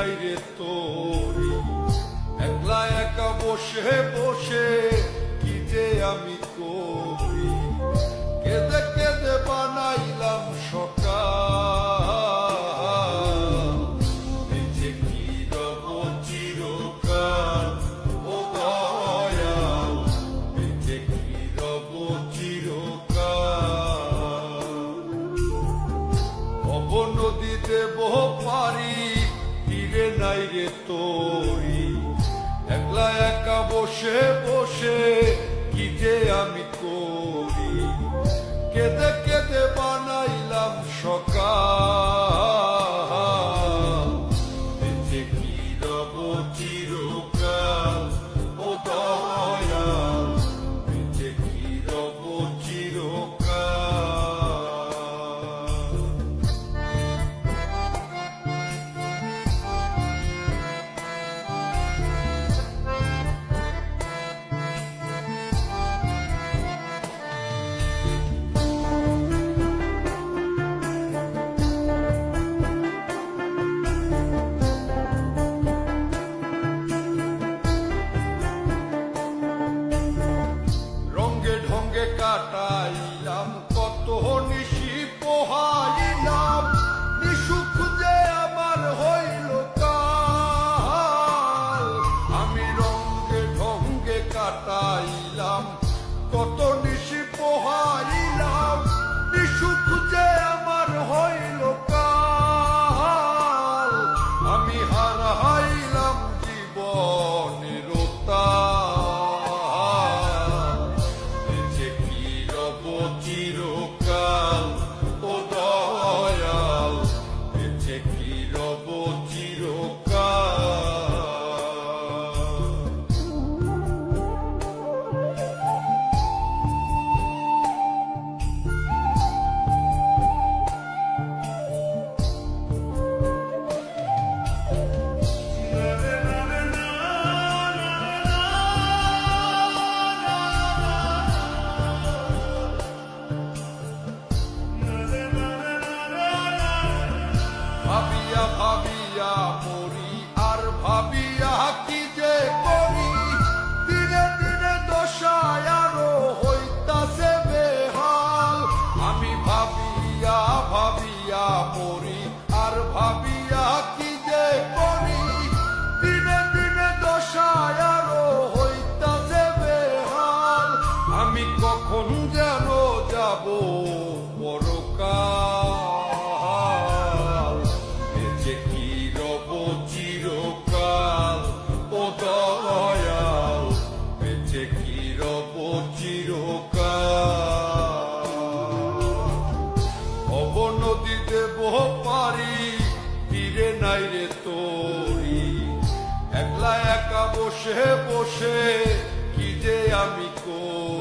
করি একলা একা বসে বসে কি যে আমি করি? কেঁদে কেঁদে বানাইলাম সকাল। যে কি রব চিরকাল, ও এই যে কি রব চিরকাল পারি তীরে নাই রে তোরি। একলা একা বসে বসে কি যে আমি করি? কেঁদে কখন যেন যাব পরকাল? বেঁচে কি রব চিরকাল ও দয়াল? বেঁচে কি রব চিরকাল? অব নদীতে বহ পারি তীরে নাই রে তোরি। একলা একা বসে বসে কি যে আমি করি?